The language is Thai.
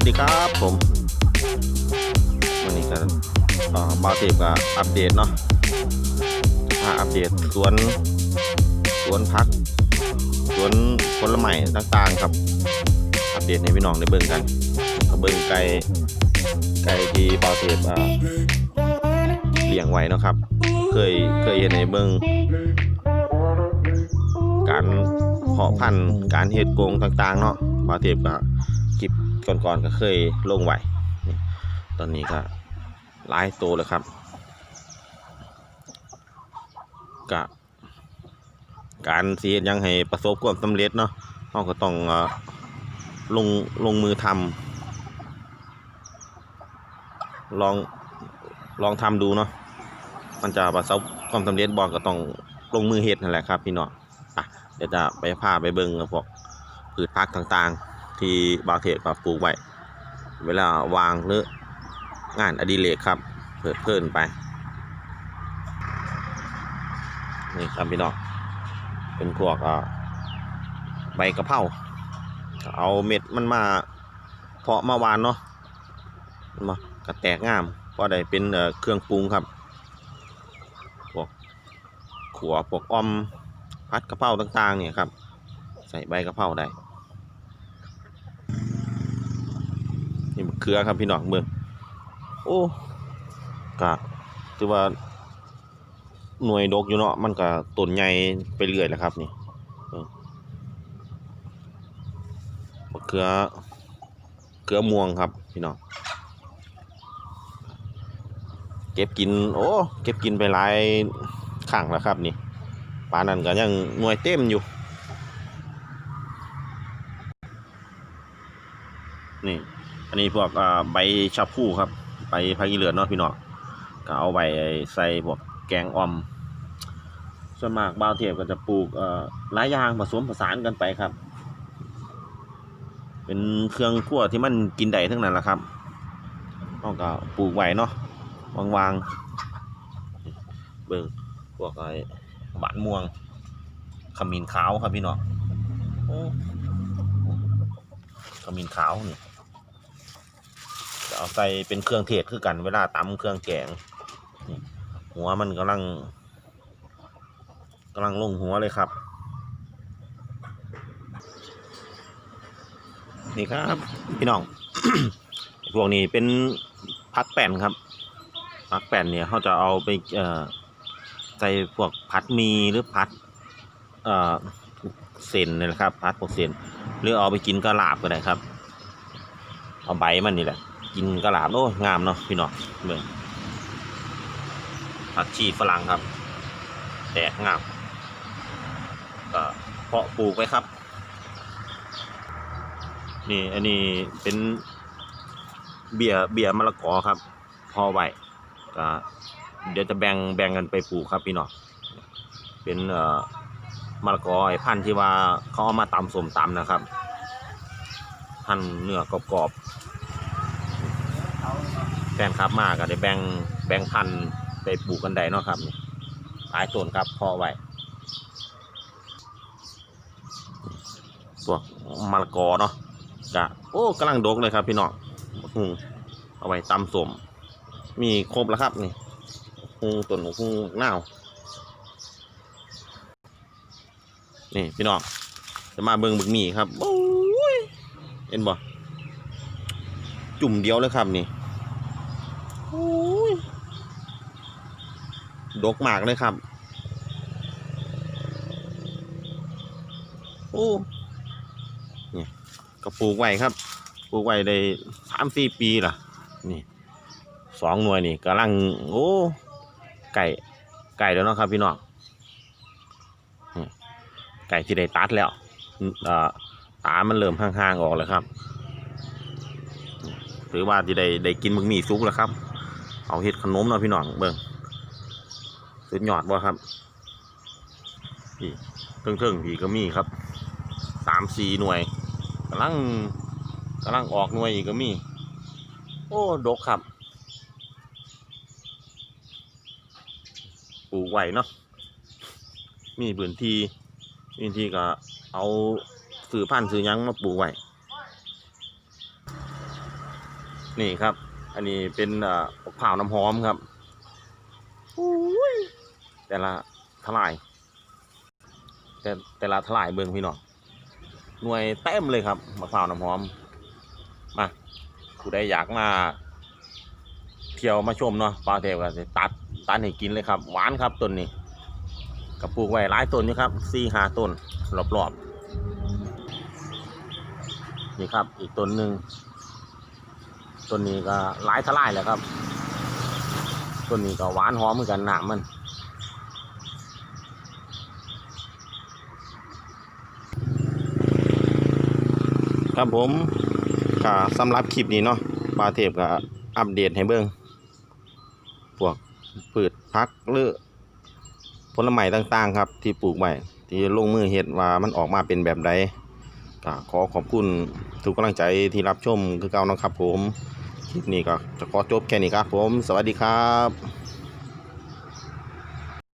ัสดีครับผมวันนี้ก็เอ่อบาเทปก็อัปเดตเนาะมาอัปเดตสวนสวนพักสวนผลไม้ต่างๆครับอัปเดตให้พี่น้องได้เบิ่งกันเบิ่งไก่ไก่ที่บาเทปเลี้ยงไว้เนาะครับ เคยเคยเห็นในเบิ่งการเพาะพันธุ์การเฮ็ดโกงต่างๆเนาะบาเทปก็คลิป ก่อนๆก็เคยลงไว้ตอนนี้ก็หลายโตวแล้วครับกะการเสียยังให้ประสบความสำเร็จเนาะเราก็ต้องลงลงมือทำลองลองทำดูเนาะมันจะประสบความสำเร็จบอกก็ต้องลงมือเฮ็ดนั่นแหละครับ พี่น้องอะเดี๋ยวจะไปพาไปเบิ่งพวกพืชผักต่างๆ ที่บาวเทศมาปลูกไว้ เวลาวางหรืองานอดิเรกครับ เพิ่มเพิ่นไป นี่ครับพี่น้อง เป็นพวกใบกระเพราเอาเม็ดมันมาเพาะมาวานเนาะมากระแตกงามพอได้เป็นเครื่องปรุงครับพวกขัวพวกออมพัดกระเพราต่างๆเนี่ยครับ ใส่ใบกระเพราได้ นี่มะ เขือครับพี่น้องเมืองโอ้กะถือว่าหน่วยดกอยู่เนาะมันก็ต้นใหญ่ไปเรื่อยแหละครับ นี่เบิ่งมะเขือเขือม่วงครับพี่น้องเก็บกิน โอ้ เก็บกินไปหลายครั้งแล้วครับ นี่ปลานนั้นก็ยังหน่วยเต็มอยู่ นี่ อันนี้พวกใบชาพูครับใบพักอีเหลือเนาะพี่น้องก็เอาไว้ใส่พวกแกงอ่อมส่วนมากบ่าวเทียบก็จะปลูกหลายอย่างผสมผสานกันไปครับ เป็นเครื่องครัวที่มันกินได้ทั้งนั้นแหละครับต้องก็ปลูกไว้เนาะวางๆเบิ่งพวกไอ้บานม่วงขมิ้นขาวครับพี่น้องขมิ้นขาวนี่ เอาใส่เป็นเครื่องเทศคือกันเวลาตำเครื่องแกงหัวมันกำลังกำลังลงหัวเลยครับ นี่ครับพี่น้อง พวกนี้เป็นพักแป้นครับพักแป้นเนี่ยเขาจะเอาไปใส่พวกพัดมีหรือพัดเอ่อเส้นนี่แหละครับ พัดพวกเส้นหรือเอาไปกินกระลาบก็ได้ครับ เอาใบมันนี่แหละ กินกระหลาบโอ้งามเนาะพี่น้องเบิ่งผักชีฝรั่งครับ แตกงามก็เพาะปลูกไว้ครับ นี่อันนี้เป็นเบียเบียมะละกอครับ พอไหวก็เดี๋ยวจะแบ่งแบ่งกันไปปลูกครับพี่น้องเป็นเอ่อมะละกอไอ้พันธุ์ที่ว่าเขาเอามาตำสมตำนะครับพันเนื้อกรอบๆ ฟนครับมาก็ได้แบ่งแบ่งพันธุ์ไปปลูกกันได้เนาะครับนี่หลายต้นครับพอไว้พวกมะละกอเนาะกะโอ้กำลังดกเลยครับ พี่น้องหุงเอาไว้ตำสมมีครบแล้วครับนี่หุงต้นหุงหน้าวนี่พี่น้องจะมาเบิ่งบึกหมี่ครับโอ้ยเห็นบ่จุ่มเดียวเลยครับนี่ ดกมากเลยครับ โอ้เนี่ยก็ปลูกไว้ครับ ปลูกไว้ได้สามสี่ปีล่ะ นี่สองหน่วยนี่กำลัง โอ้ไก่ไก่แล้วเนาะครับพี่น้องนี่ไก่ที่ได้ตัดแล้วอ่าตามันเริ่มห่างๆออกแล้วครับ หรือว่าจะได้ได้กินมึกหมี่ซุปแล้วครับ เอาเห็ดขนมเนาะพี่น้องเบิ่งสุดยอดบ่ครับพี่เทิงเทิงๆพี่ก็มีครับสามสี่หน่วยกำลังกำลังออกหน่วยอีกก็มี โอ้ดกครับปลูกไว้เนาะมีพื้นที่พื้นที่ก็เอาสื่อพันธุ์สื่อยังมาปลูกไว้นี่ครับ อันนี้เป็นเอ่อมะพร้าวน้ำหอมครับอุ้ยแต่ละทลาย แต่แต่ละทลายเบิ่งพี่น้องหน่วยเต็มเลยครับมะพร้าวน้ำหอม มาผู้ใดอยากมา เที่ยวมาชมเนาะปลาเทวก็สิตัดตัดให้กินเลยครับ หวานครับต้นนี้กระปลูกไว้หลายต้นอยู่ครับสี่ห้าต้นรอบๆนี่ครับ อีกต้นหนึ่ง ต้นนี้ก็หลายทลายแหละครับต้นนี้ก็หวานหอมเหมือนกันหนามมันครับผมก็สำหรับคลิปนี้เนาะปลาเทพก็อัปเดตให้เบิ่งพวกพืชพักหรือผลไม้ต่างๆครับ ที่ปลูกไว้ที่ลงมือเฮ็ดว่ามันออกมาเป็นแบบใดก็ขอขอบคุณทุกกำลังใจที่รับชมคือเก่านะครับผม คลิปนี้ก็จะขอจบแค่นี้ครับผม สวัสดีครับ